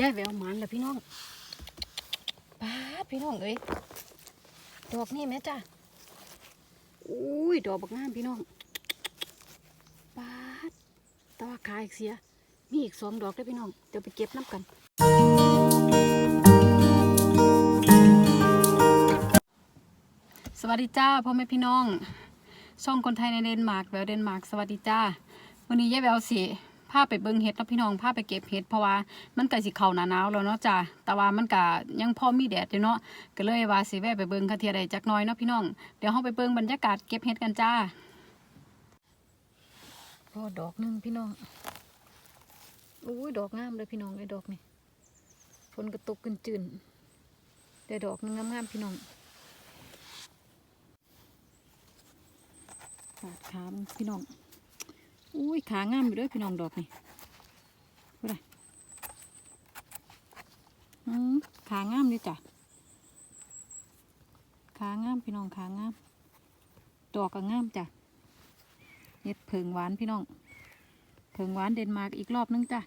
ย้ายแววหมันแล้วพี่น้องป้าพี่น้องเอ้ยดอกนี่แม่จ้ะอุ้ยดอกบักงามพี่น้องป้าดแตว่าขายอีกเสีย มีอีกสองดอกได้พี่น้องเดี๋ยวไปเก็บน้ำกันสวัสดีจ้าพ่อแม่พี่น้อง ช่องคนไทยในเดนมาร์กแววเดนมาร์กสวัสดีจ้าวันนี้ยายแววสิ พาไปเบิ่งเห็ดเนาะพี่น้องพาไปเก็บเห็ดเพราะว่ามันกล้สิเข้าหนาหนาวแล้วเนาะจ้าแต่ว่ามันก็ยังพอมีแดดอยู่เนาะก็เลยว่าสิแวะไปเบิ่งคาเทียใดจักน้อยเนาะพี่น้องเดี๋ยวเฮาไปเบิ่งบรรยากาศเก็บเห็ดกันจ้าพอดอกนึงพี่น้องอุ้ยดอกงามเลยพี่น้องไอ้ดอกนี่ฝนก็ตกกันจืนได้ดอกนึงงามๆพี่น้องปาดขามพี่น้อง อุ้ยขางามอยู่ด้วยพี่น้องดอกนี่พูดอะไรอืมขางามเลยจ้ะขางามพี่น้องขางามดอกก็งามจ้ะเห็ดเผิงหวานพี่น้องเผิงหวานเดนมาร์กอีกรอบนึงจ้ะ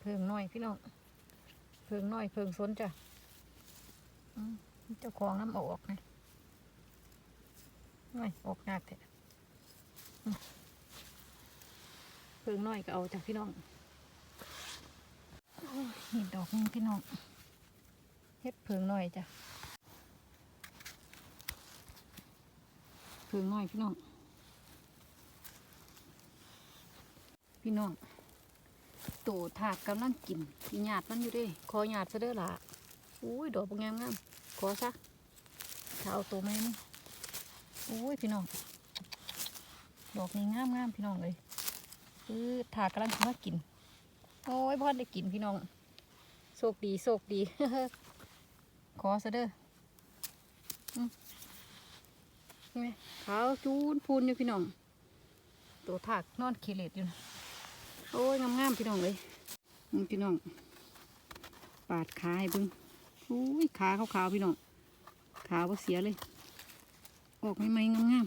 เผิงน้อยพี่น้องเผิงน้อยเผิงสนจ้ะ เจ้าของน้ำออกนะน้อยออกหนักแท้อืมเพิ่งน้อยก็เอาจากพี่น้องโอ้ยนี่ดอกนึงพี่น้องเฮ็ดเพิ่งน้อยจ้ะเพิ่งน้อยพี่น้อง พี่น้องโตถากกำลังกินกินหยาดมันอยู่ด้คอหยาดซะเด้อล่ะอุ้ยดอกบงามงาม อซะถ้าเอาตัวแม่นี่อุ้ยพี่น้อง ดอกนี้งามงามพี่น้องเลยคือถากำลังมากิน โอ้ยพ่อได้กินพี่น้องโชคดีโชคดี ขอซะเด้ออืมนี่ไหมขาวจูนพูนอยู่พี่น้อง ตัวถากนอนเคเล็ดอยู่นะโอ้ยงามๆพี่น้องเลยพี่น้อง ปาดขาให้บิ่ง อุ้ยขาขาวๆพี่น้องขาบ่เสียเลย ออกไม่ไม่งาม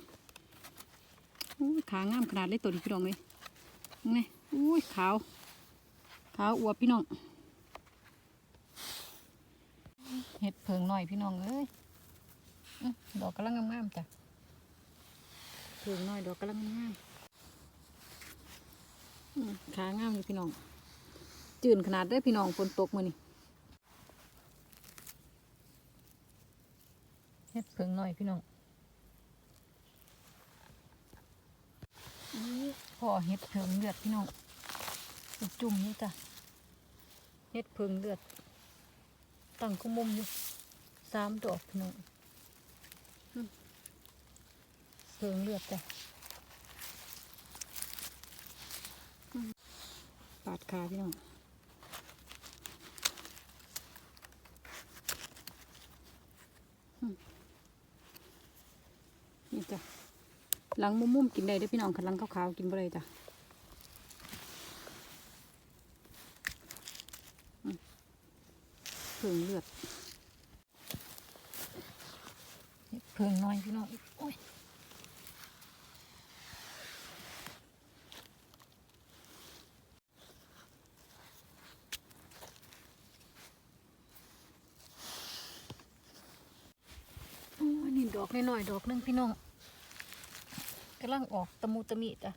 ๆอุ้ยขางามขนาดเลยตัวนี้พี่น้องเลยนี่อุ้ยขาว ขาวอวบพี่น้อง เห็ดเพิงหน่อยพี่น้องเอ้ยดอกกำลังงามๆจ้ะเพิงหน่อยดอกกำลังงามขางามเลยพี่น้อง จืนขนาดได้พี่น้องฝนตกมือนี่ เฮ็ดเพิงหน่อยพี่น้องอื้อพอเฮ็ดเพิงเลือดพี่น้องจุ่มนี่จ้ะเฮ็ดเพิงเลือดตั้งขมุมอยู่สามดอกพี่น้องเพิงเลือดจ้ะปาดขาพี่น้อง นี่จ้ะหลังมุมๆกินได้เด้อพี่น้องขันหลังขาวๆกินบ่ได้จ้ะเพิ่งเลือดเพิ่งน้อยพี่น้องโอ้ยโอ้ยนี่ดอกน้อยๆดอกนึงพี่น้อง กำลังออกตะมูตะมิจ้ะ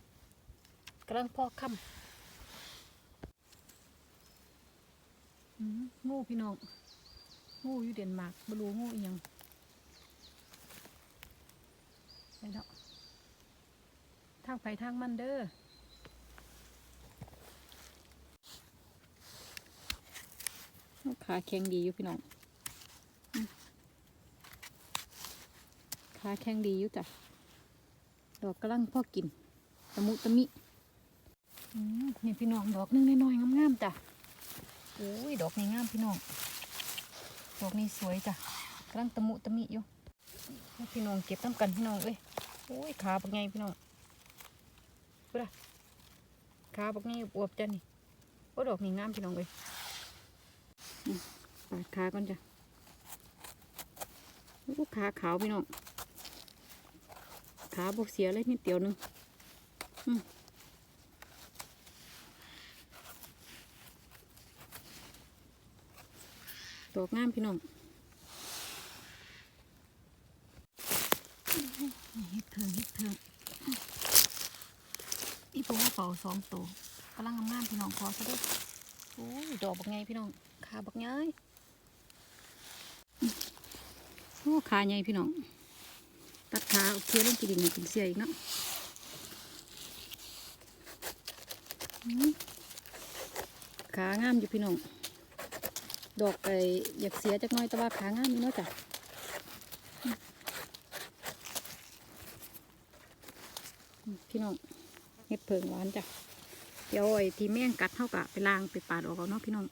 กำลังพ่อค่ำอืมงูพี่น้องงูอยู่เดนมาร์กบรูงูอีหยังไปแล้วทางไปทางมันเด้อขาแข็งดีอยู่พี่น้องขาแข็งดีอยู่จ้ะ ดอกกำลังพ่อกินตะมุตะมิอืมนี่พี่น้องดอกหนึงน้อยๆงามๆจ้ะโอ้ยดอกนี้งามพี่น้องดอกนี้สวยจ้ะกำลังตะมุตะมิอยู่พี่น้องเก็บน้ำกันพี่น้องเอ้ยโอ้ยขาบักไงพี่น้องเพื่อขาบักไงอวบจ้ะนี่โอ้ดอกนี้งามพี่น้องเลยอืมปาดขาก่อนจ้ะโอ้ขาขาวพี่น้อง ขาบกเสียเลยนิดเดียวหนึงอืมดอกงามพี่น้องเฮ็ดเพิงเฮ็ดเพิงนี่ผมว่าเป่าสองตัวกำลังงามๆพี่น้องขอซะด้วยโอ้ยดอกบักไงพี่น้องขาบักไงอืมโอ้ขาใหญ่พี่น้อง ตัดขาเอเคี้วลงกินดินให้กินเสียอีกเนาะขางามอยู่พี่น้อง ดอกไก่อยากเสียจักน้อยแต่ว่าขางามอยู่เนาะจ้ะพี่น้องเห็ดเผิงหวานจ้ะ เดี๋ยวไอ้ที่แม่งกัดเท่ากับไปล้างไปปาดออกเอาเนาะพี่น้อง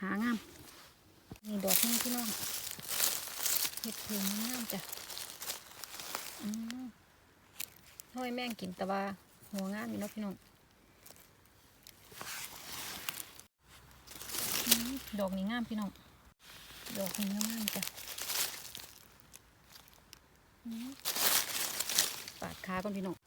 ขางาม นี่ดอกนี่พี่น้อง เห็ดเผิงงามจ้ะ อืมห้อยแม่งกินแต่ว่าหัวงามอยู่เนาะพี่น้องอืมดอกนี้งามพี่น้อง ดอกนี้งามๆจ้ะอืมปาดขาก่อนพี่น้อง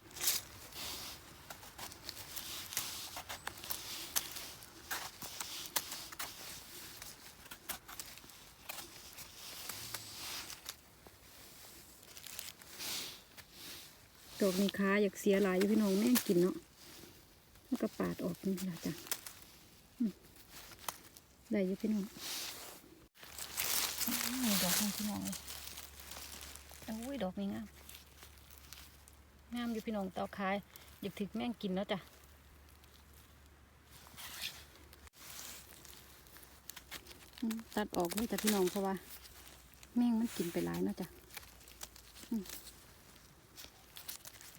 อกนี้ขาอยากเสียหลายอยู่พี่น้องแม่งกินเนาะแล้วก็ปาดออกนี่ละจ้ะได้อยู่พี่น้องนี่ดอกนี้พี่น้องเลยโอ้ยดอกนี้งามงามอยู่พี่น้องเตาคายอยากถึกแม่งกินแล้วจ้ะตัดออกนี่จ้ะพี่น้องเพราะว่า แม่งมันกินไปหลายเนาะจ้ะ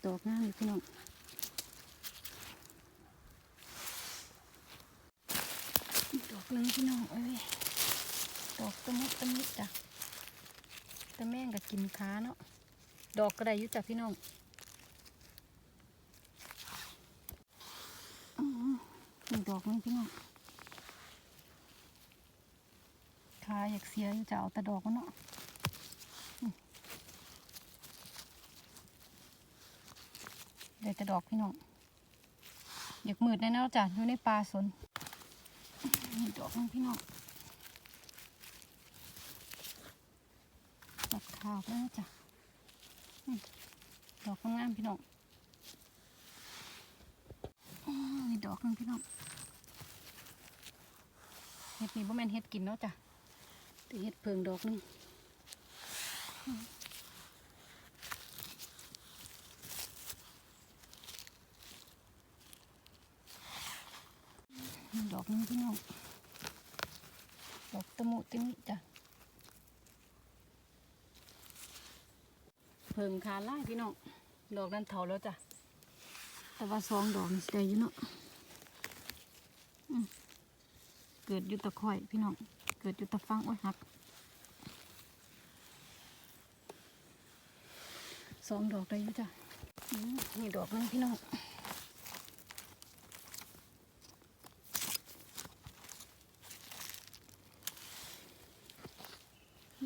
ดอกงาดูพี่น้องดอกหนึงพี่น้องเอ้ยดอกตะมุตะมิจ้ะตะแม่งก็กินค้าเนาะดอกก็ไดยุจ้ะพี่น้องอือหือนี่ดอกนึงพี่น้องขาอยากเสียอยู่จะเอาแต่ดอกมันเนาะ ได้แต่ดอกพี่น้องอยากมืดแน่นอนจ้ะอยู่ในป่าสนนี่ดอกนึงพี่น้องตัดขาวแล้วจ้ะอืมดอกงามพี่น้องอ้อนี่ดอกนึงพี่น้องเห็ดนี่บ่แม่นเห็ดกินเนาะจ้ะแต่เห็ดเพิงดอกนึง ดอกนึงพี่น้อง ดอกตะมุตะมิจ้ะเพิ่งคาไล่พี่น้อง ดอกนั้นเถาแล้วจ้ะ แต่ว่าสองดอกนี่สิได้อยู่เนาะอืมเกิดอยู่ตะข่อยพี่น้อง เกิดอยู่ตะฟังโอ้ยหักสองดอกได้อยู่จ้ะมนี่ดอกนึงพี่น้อง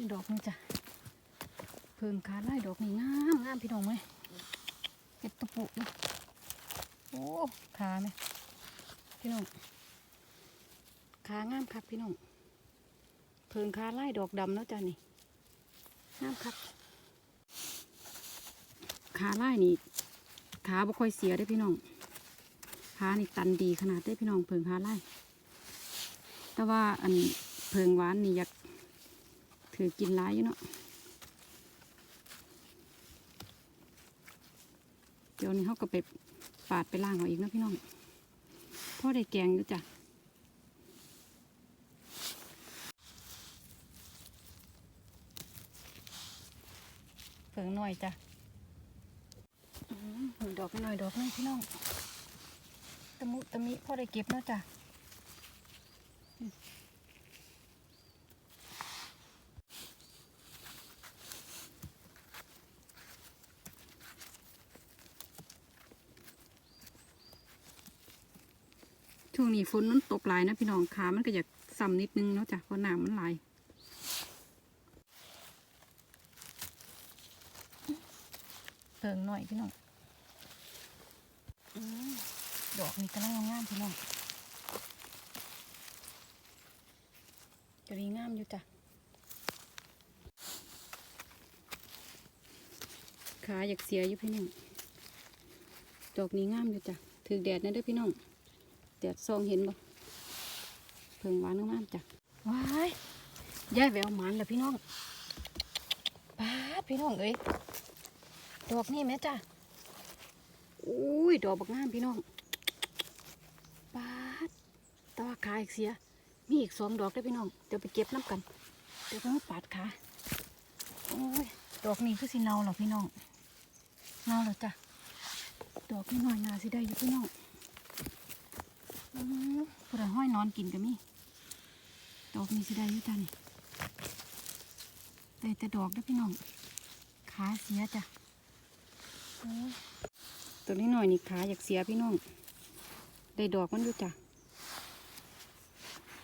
นี่ดอกนี่จ้ะเพิ่งขาไล่ดอกนี่งามงามพี่น้องไหมเก็บตะปุนี่โอ้ขาไหมพี่น้องขางามครับพี่น้องเพิ่งขาไล่ดอกดำแล้วจ้ะนี่งามครับขาไล่นี่ขาบ่ค่อยเสียได้พี่น้องขานี่ตันดีขนาดได้พี่น้องเพิ่งขาไล่แต่ว่าอันเพิ่งหวานนี่อยากือกินร้ายอยู่เนาะเดี๋ยวนี้เขาก็ไปปาดไปล่างเอาอีกนะพี่น้องพ่อได้แกงอยู่จ้ะเผิงหน่อยจ้ะหือดอกไปหน่อยดอกนึงพี่น้องตะมุตะมิพ่อได้เก็บเนาะจ้ะ ช่วงนี้ฝนมันตกหลายนะพี่น้องขามันก็อยากซ้ำนิดนึงเนาะจ้ะเพราะน้ำมันไหลเติงหน่อยพี่น้องอดอกนี่กำลังงามพี่น้องกระดีงามอยู่จ้ะขาอยากเสียอยู่พี่น้องดอกนี้งามอยู่จ้ะถือแดดนะเด้อพี่น้อง แดดซองเห็นบ่เพิ่งหวานงามๆจ้ะว้ายย่ายแววหมันแล้วพี่น้องป้าดพี่น้องเอ้ยดอกนี่แม่จ้ะอุ้ยดอกบักงามพี่น้องปาดแตว่าขาอีกเสีย มีอีกสองดอกได้อพี่น้องเดี๋ยวไปเก็บน้ำกันเดี๋ยวต้องปาดขาโอ้ยดอกนี้คือสิเนาหรอพี่น้องเนาแล้วจ้ะดอกนี่หน่อยนาสิได้อยู่พี่น้องอือ ผู้ใดห้อยนอนกินก็มีดอกนี้สิได้อยู่จ้ะนี่ได้แต่ดอกได้พี่น้องขาเสียจ้ะตัวนี้หน่อยนี่ขาอยากเสียพี่น้องได้ดอกมันอยู่จ้ะ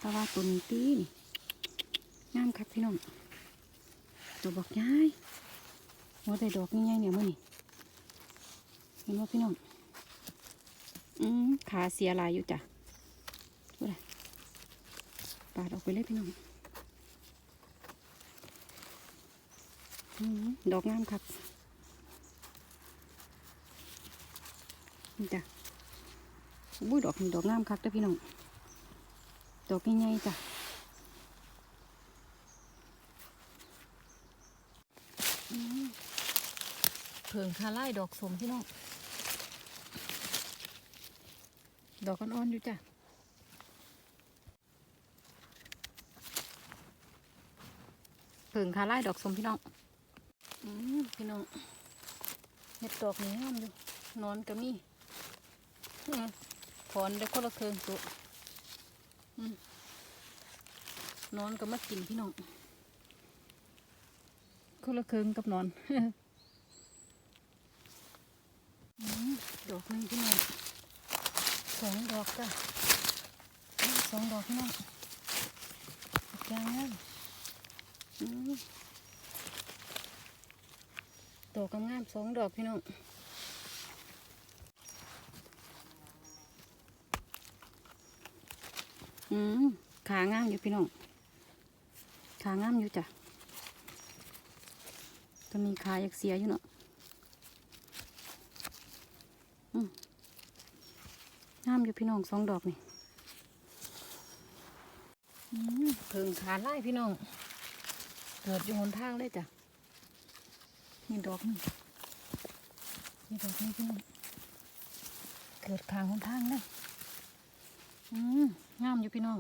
ต่ว่าตัวนี้ตีนี่งามครับพี่น้องตัวบอกย้ายว่าได้ดอกง่ายๆเนี่ยมื่อนี่เห็นว่าพี่น้องอืมขาเสียลายอยู่จ้ะ ปาดออกไปเลยพี่น้องอืมดอกงามครับนี่จ้ะอุ้ยดอกนี่ดอกงามคักเด้อพี่น้อง ดอกใหญ่ๆจ้ะอืมเผิงคาไล่ดอกสมพี่น้อง ดอกอ่อนๆอยู่จ้ะ เผิงคาไล่ดอกสมพี่น้องอพี่น้องเห็ดดอกนี้งามอยู่นอนก็มีอืมถอนได้คนละเครื่องตัวนอนก็มากินพี่น้องคนละเครื่องกับนอนดอกนึงพี่น้องสองดอกจ้ะสองดอกพี่น้องดอกยางงาม อืมดอกงามสองดอกพี่น้องอืมขางามอยู่พี่น้องขางามอยู่จ้ะตอนนี้ขาอยากเสียอยู่เนาะอืมงามอยู่พี่น้องสองดอกนี่อืมเพิ่งขาไล่พี่น้อง กิดอยู่หนทางเลยจ้ะนี่ดอกนี่นี่ดอกนี่พี่น้องเกิดขางหนทางเลยอืมงามอยู่พี่น้อง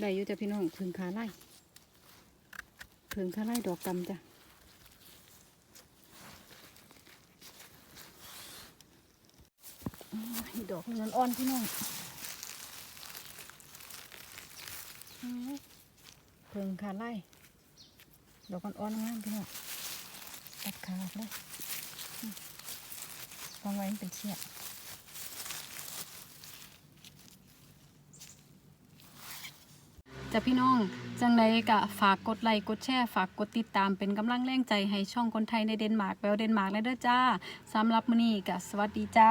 ได้อยู่จ้ะพี่น้องเพึงขาไล่เพึงขาไล่ดอกกำจ้ะ อ้ายดอกมันอ่อนพี่น้องอืมเพึงขาไล่ดอกอ่อนๆงามพี่น้องตัดขาออกเลยอืมวางไว้ให้เป็นเชือกจ้ะพี่น้องจังใดกะฝากกดไลค์กดแชร์ฝากกดติดตามเป็นกำลังแรงใจให้ช่องคนไทยในเดนมาร์กแววเดนมาร์กและเด้อจ้าสำหรับมื้อนี้กะสวัสดีจ้า